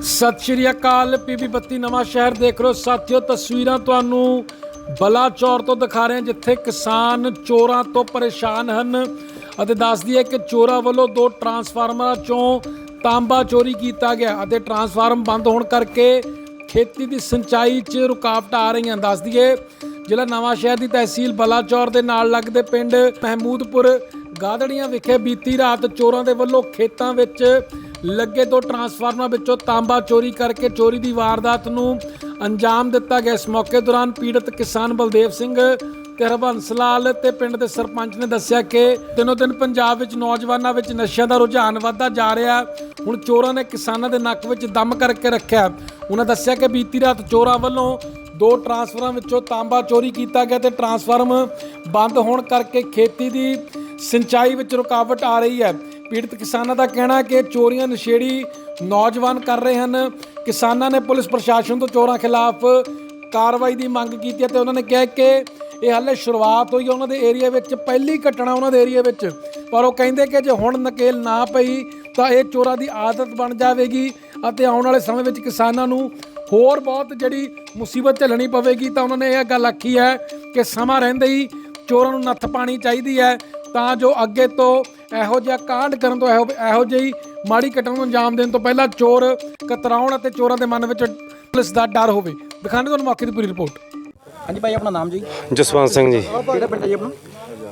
ਸਤਿ ਸ਼੍ਰੀ ਅਕਾਲ, ਪੀਬੀ ਬੱਤੀ ਨਵਾਂ ਸ਼ਹਿਰ ਦੇਖ ਰਹੇ ਸਾਥੀਓ, ਤਸਵੀਰਾਂ ਤੁਹਾਨੂੰ ਬਲਾਚੌਰ ਤੋਂ ਦਿਖਾ ਰਹੇ ਹਾਂ, ਜਿੱਥੇ ਕਿਸਾਨ ਚੋਰਾਂ ਤੋਂ ਪਰੇਸ਼ਾਨ ਹਨ ਅਤੇ ਦੱਸਦੀ ਹੈ ਕਿ ਚੋਰਾਂ ਵੱਲੋਂ ਦੋ ਟਰਾਂਸਫਾਰਮਰਾਂ ਚੋਂ ਤਾਂਬਾ ਚੋਰੀ ਕੀਤਾ ਗਿਆ ਅਤੇ ਟਰਾਂਸਫਾਰਮ ਬੰਦ ਹੋਣ ਕਰਕੇ ਖੇਤੀ ਦੀ ਸਿੰਚਾਈ 'ਚ ਰੁਕਾਵਟ ਆ ਰਹੀਆਂ। ਦੱਸ ਦਈਏ, ਜ਼ਿਲ੍ਹਾ ਨਵਾਂ ਸ਼ਹਿਰ ਦੀ ਤਹਿਸੀਲ ਬਲਾਚੌਰ ਦੇ ਨਾਲ ਲੱਗਦੇ ਪਿੰਡ ਮਹਿਮੂਦਪੁਰ ਗਾਦੜੀਆਂ ਵਿਖੇ ਬੀਤੀ ਰਾਤ ਚੋਰਾਂ ਦੇ ਵੱਲੋਂ ਖੇਤਾਂ ਵਿੱਚ ਲੱਗੇ ਦੋ ਟਰਾਂਸਫਾਰਮਰਾਂ ਵਿੱਚੋਂ ਤਾਂਬਾ ਚੋਰੀ ਕਰਕੇ ਚੋਰੀ ਦੀ ਵਾਰਦਾਤ ਨੂੰ ਅੰਜਾਮ ਦਿੱਤਾ ਗਿਆ। ਇਸ ਮੌਕੇ ਦੌਰਾਨ ਪੀੜਤ ਕਿਸਾਨ ਬਲਦੇਵ ਸਿੰਘ ਤੇ ਹਰਬੰਸ ਲਾਲ ਤੇ ਪਿੰਡ ਦੇ ਸਰਪੰਚ ਨੇ ਦੱਸਿਆ ਕਿ ਦਿਨੋ ਦਿਨ ਪੰਜਾਬ ਵਿੱਚ ਨੌਜਵਾਨਾਂ ਵਿੱਚ ਨਸ਼ਿਆਂ ਦਾ ਰੁਝਾਨ ਵੱਧਦਾ ਜਾ ਰਿਹਾ। ਹੁਣ ਚੋਰਾਂ ਨੇ ਕਿਸਾਨਾਂ ਦੇ ਨੱਕ ਵਿੱਚ ਦਮ ਕਰਕੇ ਰੱਖਿਆ। ਉਹਨਾਂ ਦੱਸਿਆ ਕਿ ਬੀਤੀ ਰਾਤ ਚੋਰਾਂ ਵੱਲੋਂ ਦੋ ਟਰਾਂਸਫਰਾਂ ਵਿੱਚੋਂ ਤਾਂਬਾ ਚੋਰੀ ਕੀਤਾ ਗਿਆ ਤੇ ਟਰਾਂਸਫਾਰਮ ਬੰਦ ਹੋਣ ਕਰਕੇ ਖੇਤੀ ਦੀ ਸਿੰਚਾਈ ਵਿੱਚ ਰੁਕਾਵਟ ਆ ਰਹੀ ਹੈ। ਪੀੜਤ ਕਿਸਾਨਾਂ ਦਾ ਕਹਿਣਾ ਕਿ ਚੋਰੀਆਂ ਨਸ਼ੇੜੀ ਨੌਜਵਾਨ ਕਰ ਰਹੇ ਹਨ। ਕਿਸਾਨਾਂ ਨੇ ਪੁਲਿਸ ਪ੍ਰਸ਼ਾਸਨ ਤੋਂ ਚੋਰਾਂ ਖਿਲਾਫ ਕਾਰਵਾਈ ਦੀ ਮੰਗ ਕੀਤੀ ਹੈ ਤੇ ਉਹਨਾਂ ਨੇ ਕਿਹਾ ਕਿ ਇਹ ਹਾਲੇ ਸ਼ੁਰੂਆਤ ਹੋਈ ਹੈ ਉਹਨਾਂ ਦੇ ਏਰੀਆ ਵਿੱਚ, ਪਹਿਲੀ ਘਟਨਾ ਉਹਨਾਂ ਦੇ ਏਰੀਆ ਵਿੱਚ। ਪਰ ਉਹ ਕਹਿੰਦੇ ਕਿ ਜੇ ਹੁਣ ਨਕੇਲ ਨਾ ਪਈ, ਤਾਂ ਇਹ ਚੋਰਾਂ ਦੀ ਆਦਤ ਬਣ ਜਾਵੇਗੀ ਅਤੇ ਆਉਣ ਵਾਲੇ ਸਮੇਂ ਵਿੱਚ ਕਿਸਾਨਾਂ ਨੂੰ ਹੋਰ ਬਹੁਤ ਜਿਹੜੀ ਮੁਸੀਬਤ ਝੱਲਣੀ ਪਵੇਗੀ। ਤਾਂ ਉਹਨਾਂ ਨੇ ਇਹ ਗੱਲ ਆਖੀ ਹੈ ਕਿ ਸਮਾਂ ਰਹਿੰਦੇ ਹੀ ਚੋਰਾਂ ਨੂੰ ਨੱਥ ਪਾਣੀ ਚਾਹੀਦੀ ਹੈ, ਤਾਂ ਜੋ ਅੱਗੇ ਤੋਂ ਇਹੋ ਜਿਹਾ ਕਾਂਡ ਕਰਨ ਤੋਂ ਇਹੋ ਇਹੋ ਜਿਹੀ ਮਾੜੀ ਘਟਨਾ ਨੂੰ ਅੰਜਾਮ ਦੇਣ ਤੋਂ ਪਹਿਲਾਂ ਚੋਰ ਕਤਰਾਉਣ ਅਤੇ ਚੋਰਾਂ ਦੇ ਮਨ ਵਿੱਚ ਪੁਲਿਸ ਦਾ ਡਰ ਹੋਵੇ। ਦਿਖਾਣੇ ਤੁਹਾਨੂੰ ਮੌਕੇ ਦੀ ਪੂਰੀ ਰਿਪੋਰਟ ਹਾਂਜੀ ਭਾਈ ਆਪਣਾ ਨਾਮ ਜੀ? ਜਸਵੰਤ ਸਿੰਘ ਜੀ। ਕਿਹੜਾ ਪਿੰਡ ਹੈ ਜੀ ਆਪਣਾ?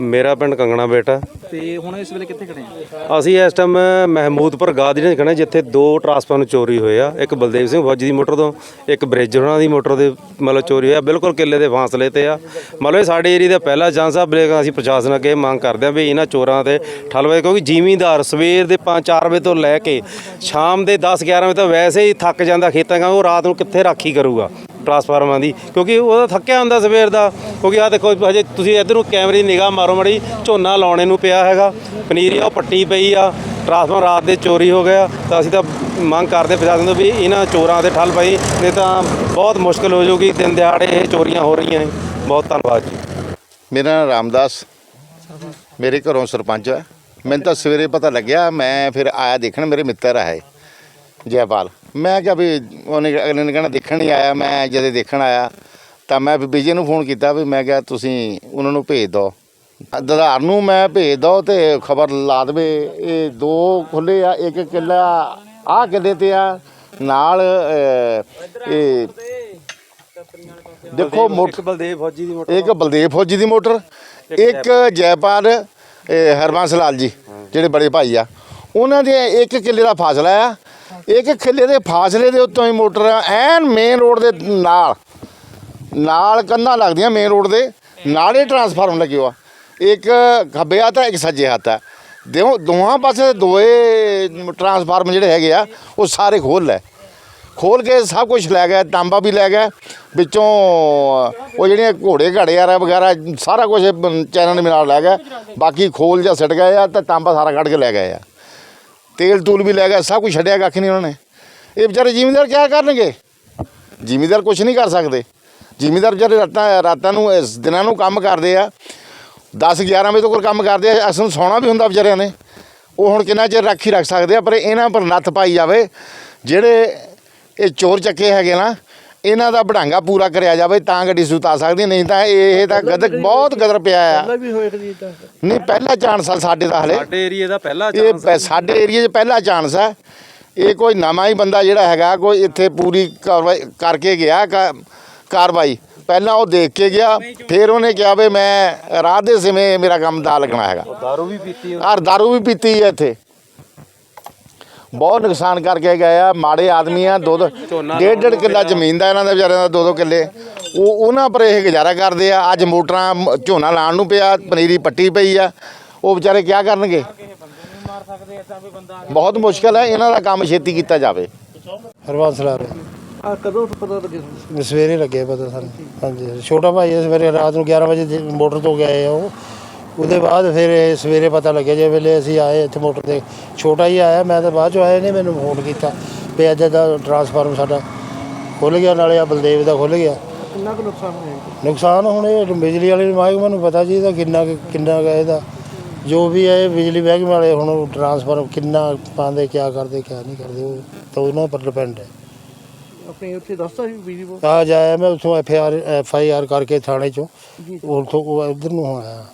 ਮੇਰਾ ਪਿੰਡ ਕੰਗਣਾ ਬੇਟਾ ਤੇ ਹੁਣ ਇਸ ਵੇਲੇ ਕਿੱਥੇ ਖੜੇ ਆ? ਅਸੀਂ ਇਸ ਟਾਈਮ ਮਹਿਮੂਦਪੁਰ ਗਾਦੀਨੇ ਖੜੇ ਜਿੱਥੇ ਦੋ ਟਰਾਂਸਫਾਰਮਰ ਚੋਰੀ ਹੋਏ ਆ। ਇੱਕ ਬਲਦੇਵ ਸਿੰਘ ਫੌਜੀ ਦੀ ਮੋਟਰ ਤੋਂ ਇੱਕ ਬ੍ਰਿਜ ਉਹਨਾਂ ਦੀ ਮੋਟਰ ਦੇ ਮਤਲਬ ਚੋਰੀ ਹੋਇਆ। ਬਿਲਕੁਲ ਕਿੱਲੇ ਦੇ ਫਾਸਲੇ ਤੇ ਆ। ਮਤਲਬ ਇਹ ਸਾਡੇ ਏਰੀਆ ਦਾ ਪਹਿਲਾ ਚਾਂਸ ਆ ਬਲੇਕ ਅਸੀਂ ਪ੍ਰਸ਼ਾਸਨ ਅੱਗੇ ਮੰਗ ਕਰਦੇ ਆ ਵੀ ਇਹਨਾਂ ਚੋਰਾਂ ਤੇ ਠੱਲ ਪਵੇ ਕਿਉਂਕਿ ਜ਼ਿਮੀਂਦਾਰ ਸਵੇਰ ਦੇ 5-4 ਵਜੇ ਤੋਂ ਲੈ ਕੇ ਸ਼ਾਮ ਦੇ 10-11 ਵਜੇ ਤੱਕ ਵੈਸੇ ਹੀ ਥੱਕ ਜਾਂਦਾ ਖੇਤਾਂ ਦਾ ਉਹ ਰਾਤ ਨੂੰ ਕਿੱਥੇ ਰਾਖੀ ਕਰੂਗਾ? ਟਰਾਂਸਫਾਰਮਰਾਂ ਦੀ, ਕਿਉਂਕਿ ਉਹਦਾ ਥੱਕਿਆ ਹੁੰਦਾ ਸਵੇਰ ਦਾ, ਕਿਉਂਕਿ ਆ ਦੇਖੋ ਹਜੇ ਤੁਸੀਂ ਇੱਧਰ ਕੈਮਰੇ ਦੀ ਨਿਗਾਹ ਮਾਰੋ ਮੜੀ ਝੋਨਾ ਲਾਉਣੇ ਨੂੰ ਪਿਆ ਹੈਗਾ, ਪਨੀਰੀ ਉਹ ਪੱਟੀ ਪਈ ਆ ਟਰਾਂਸਫਾਰਮਰ ਰਾਤ ਦੇ ਚੋਰੀ ਹੋ ਗਿਆ, ਤਾਂ ਅਸੀਂ ਤਾਂ ਮੰਗ ਕਰਦੇ ਪ੍ਰਸ਼ਾਸਨ ਤੋਂ ਵੀ ਇਹਨਾਂ ਚੋਰਾਂ ਤੇ ਠੱਲ ਪਈ, ਨਹੀਂ ਤਾਂ ਬਹੁਤ ਮੁਸ਼ਕਲ ਹੋ ਜਾਊਗੀ, ਦਿਨ ਦਿਹਾੜੇ ਇਹ ਚੋਰੀਆਂ ਹੋ ਰਹੀਆਂ ਨੇ। ਬਹੁਤ ਧੰਨਵਾਦ ਜੀ। ਮੇਰਾ ਨਾਮ ਰਾਮਦਾਸ, ਮੇਰੇ ਘਰੋਂ ਸਰਪੰਚ ਹੈ ਮੈਨੂੰ ਤਾਂ ਸਵੇਰੇ ਪਤਾ ਲੱਗਿਆ, ਮੈਂ ਫਿਰ ਆਇਆ ਦੇਖਣ, ਮੇਰੇ ਮਿੱਤਰ ਆਏ। ਜੈਪਾਲ। ਮੈਂ ਕਿਹਾ ਵੀ ਉਹਨੇ ਅਗਲੇ ਨੇ ਕਹਿਣਾ ਦੇਖਣ ਨਹੀਂ ਆਇਆ ਮੈਂ ਜਦੋਂ ਦੇਖਣ ਆਇਆ ਤਾਂ ਮੈਂ ਵਿਜੇ ਨੂੰ ਫੋਨ ਕੀਤਾ ਵੀ ਮੈਂ ਕਿਹਾ ਤੁਸੀਂ ਉਹਨਾਂ ਨੂੰ ਭੇਜ ਦਿਓ ਦਦਾਰ ਨੂੰ ਮੈਂ ਭੇਜ ਦੋ ਤੇ ਖਬਰ ਲਾ ਦੇਵੇ। ਇਹ ਦੋ ਖੁੱਲੇ ਆ ਇੱਕ ਕਿੱਲਾ ਆਹ ਕਿੱਲੇ ਤੇ ਆ। ਨਾਲ ਇਹ ਦੇਖੋ ਮੋਟਰ ਬਲਦੇਵ ਫੌਜੀ ਦੀ ਇੱਕ ਬਲਦੇਵ ਫੌਜੀ ਦੀ ਮੋਟਰ ਇੱਕ ਜੈਪਾਲ ਹਰਬੰਸ ਲਾਲ ਜੀ ਜਿਹੜੇ ਬੜੇ ਭਾਈ ਆ। ਉਹਨਾਂ ਦੇ ਇੱਕ ਕਿੱਲੇ ਦਾ ਫਾਸਲਾ ਆ ਇੱਕ ਖਿੱਲੇ ਦੇ ਫਾਸਲੇ ਦੇ ਉੱਤੋਂ ਹੀ ਮੋਟਰ ਐਨ ਮੇਨ ਰੋਡ ਦੇ ਨਾਲ ਨਾਲ ਕੰਧਾਂ ਲੱਗਦੀਆਂ ਮੇਨ ਰੋਡ ਦੇ, ਨਾਲੇ ਟਰਾਂਸਫਾਰਮ ਲੱਗੇ ਆ ਇੱਕ ਖੱਬੇ ਹੱਥ ਆ, ਇੱਕ ਸੱਜੇ ਹੱਥ ਆ। ਦਿਓ ਦੋਹਾਂ ਪਾਸੇ ਦੋਏ ਟਰਾਂਸਫਾਰਮ ਜਿਹੜੇ ਹੈਗੇ ਆ, ਉਹ ਸਾਰੇ ਖੋਲ ਲੈ ਖੋਲ ਕੇ ਸਭ ਕੁਝ ਲੈ ਗਿਆ ਤਾਂਬਾ ਵੀ ਲੈ ਗਿਆ ਵਿੱਚੋਂ ਉਹ ਜਿਹੜੀਆਂ ਘੋੜੇ ਘਾੜੇ ਆ ਵਗੈਰਾ, ਸਾਰਾ ਕੁਝ ਚੈਨਲ ਨੇ ਨਾਲ ਲੈ ਗਿਆ ਬਾਕੀ ਖੋਲ ਜਾਂ ਸਿੱਟ ਗਏ ਆ ਤਾਂ ਤਾਂਬਾ ਸਾਰਾ ਕੱਢ ਕੇ ਲੈ ਗਏ ਆ। ਤੇਲ ਤੂਲ ਵੀ ਲੈ ਗਿਆ, ਸਭ ਕੁਝ ਛੱਡਿਆ ਕੱਖ ਨਹੀਂ ਉਹਨਾਂ ਨੇ। ਇਹ ਵਿਚਾਰੇ ਜ਼ਿਮੀਂਦਾਰ ਕੀ ਕਰਨਗੇ? ਜ਼ਿਮੀਂਦਾਰ ਕੁਝ ਨਹੀਂ ਕਰ ਸਕਦੇ। ਜ਼ਿਮੀਂਦਾਰ ਵਿਚਾਰੇ ਰਾਤਾਂ ਰਾਤਾਂ ਨੂੰ, ਇਸ ਦਿਨਾਂ ਨੂੰ ਕੰਮ ਕਰਦੇ ਆ। 10 11 ਵਜੇ ਤੱਕ ਕੰਮ ਕਰਦੇ ਆ, ਅਸਲ ਸੌਣਾ ਵੀ ਹੁੰਦਾ ਵਿਚਾਰਿਆਂ ਨੇ। ਉਹ ਹੁਣ ਕਿੰਨਾ ਚਿਰ ਰੱਖ ਹੀ ਰੱਖ ਸਕਦੇ ਆ, ਪਰ ਇਹਨਾਂ ਪਰ ਨੱਥ ਪਾਈ ਜਾਵੇ। ਜਿਹੜੇ ਇਹ ਚੋਰ ਚੱਕੇ ਹੈਗੇ ਨਾ ਇਹਨਾਂ ਦਾ ਬੜਾਂਗਾ ਪੂਰਾ ਕਰਿਆ ਜਾਵੇ ਤਾਂ ਗੱਡੀ ਸੁਤਾ ਸਕਦੀ ਨਹੀਂ ਤਾਂ ਇਹ ਤਾਂ ਗਦਰ ਬਹੁਤ ਗਦਰ ਪਿਆ ਆ। ਨਹੀਂ ਪਹਿਲਾ ਚਾਂਸ ਆ ਸਾਡੇ ਦਾ ਹਲੇ। ਸਾਡੇ ਏਰੀਆ ਦਾ ਪਹਿਲਾ ਇਹ ਪੈ- ਸਾਡੇ ਏਰੀਆ 'ਚ ਪਹਿਲਾ ਚਾਂਸ ਹੈ ਇਹ ਕੋਈ ਨਵਾਂ ਹੀ ਬੰਦਾ ਜਿਹੜਾ ਹੈਗਾ ਕੋਈ ਇੱਥੇ ਪੂਰੀ ਕਾਰਵਾਈ ਕਰਕੇ ਗਿਆ ਕਾ- ਕਾਰਵਾਈ। ਪਹਿਲਾਂ ਉਹ ਦੇਖ ਕੇ ਗਿਆ ਫਿਰ ਉਹਨੇ ਕਿਹਾ ਵੀ ਮੈਂ ਰਾਤ ਦੇ ਸਮੇਂ ਮੇਰਾ ਕੰਮ ਦਾ ਲੱਗਣਾ ਹੈਗਾ। ਦਾਰੂ ਵੀ ਪੀਤੀ ਔਰ ਦਾਰੂ ਵੀ ਪੀਤੀ ਹੈ ਇੱਥੇ। ਬਹੁਤ ਨੁਕਸਾਨ ਕਰਕੇ ਗਏ ਆ ਮਾੜੇ ਆਦਮੀ ਆ ਦੋ ਦੋ ਡੇਢ ਡੇਢ ਕਿੱਲਾ ਜ਼ਮੀਨ ਦਾ ਇਹਨਾਂ ਦੇ ਵਿਚਾਰਿਆਂ ਦਾ ਦੋ ਦੋ ਕਿੱਲੇ। ਉਹ ਉਹਨਾਂ ਪਰ ਇਹ ਗੁਜ਼ਾਰਾ ਕਰਦੇ ਆ ਅੱਜ ਮੋਟਰਾਂ ਝੋਨਾ ਲਾਉਣ ਨੂੰ ਪਿਆ ਪਨੀਰੀ ਪੱਟੀ ਪਈ ਆ ਉਹ ਵਿਚਾਰੇ ਕੀ ਕਰਨਗੇ? ਬਹੁਤ ਮੁਸ਼ਕਲ ਹੈ ਇਹਨਾਂ ਦਾ ਕੰਮ ਛੇਤੀ ਕੀਤਾ ਜਾਵੇ। ਹਰਬੰਸ ਲਾਲ ਆ ਕਦੋਂ ਪਤਾ ਲੱਗੇ ਸਵੇਰੇ ਲੱਗੇ ਪਤਾ ਸਾਨੂੰ। ਹਾਂਜੀ ਛੋਟਾ ਭਾਈ ਸਵੇਰੇ ਰਾਤ ਨੂੰ 11 ਵਜੇ ਮੋਟਰ ਤੋਂ ਗਏ ਆ ਉਹ। ਉਹਦੇ ਬਾਅਦ ਫਿਰ ਇਹ ਸਵੇਰੇ ਪਤਾ ਲੱਗਿਆ ਜੇ ਵੇਲੇ ਅਸੀਂ ਆਏ ਇੱਥੇ ਮੋਟਰ ਤੇ ਛੋਟਾ ਹੀ ਆਇਆ ਮੈਂ ਤਾਂ ਬਾਅਦ ਚੋਂ ਆਇਆ ਨਹੀਂ ਮੈਨੂੰ ਫੋਨ ਕੀਤਾ ਵੀ ਅੱਜ ਦਾ ਟਰਾਂਸਫਾਰਮ ਸਾਡਾ ਖੁੱਲ ਗਿਆ ਨਾਲੇ ਆ ਬਲਦੇਵ ਦਾ ਖੁੱਲ ਗਿਆ। ਕਿੰਨਾ ਕੁ ਨੁਕਸਾਨ ਹੋਇਆ ਜੀ? ਨੁਕਸਾਨ ਹੁਣ ਇਹ ਬਿਜਲੀ ਵਾਲੇ ਮਹਿਕਮੇ ਨੂੰ ਪਤਾ ਜੀ ਇਹਦਾ ਕਿੰਨਾ ਕੁ- ਕਿੰਨਾ ਕੁ ਇਹਦਾ। ਜੋ ਵੀ ਹੈ ਬਿਜਲੀ ਮਹਿਕਮੇ ਵਾਲੇ ਹੁਣ ਟਰਾਂਸਫਾਰਮ ਕਿੰਨਾ ਪਾਉਂਦੇ ਕਿਆ ਕਰਦੇ ਕਿਆ ਨਹੀਂ ਕਰਦੇ ਉਹ ਤਾਂ ਉਹਨਾਂ ਪਰ ਡਿਪੈਂਡ ਹੈ। ਆਪਣੇ ਉੱਥੇ ਦੱਸਦਾ ਸੀ ਬਿਜਲੀ ਬੋਰਡ? ਆ ਜਾਇਆ ਮੈਂ ਉਥੋਂ F R F I R ਕਰਕੇ ਥਾਣੇ ਚੋਂ ਉਥੋਂ ਉਹ ਉਧਰ ਨੂੰ ਆਇਆ।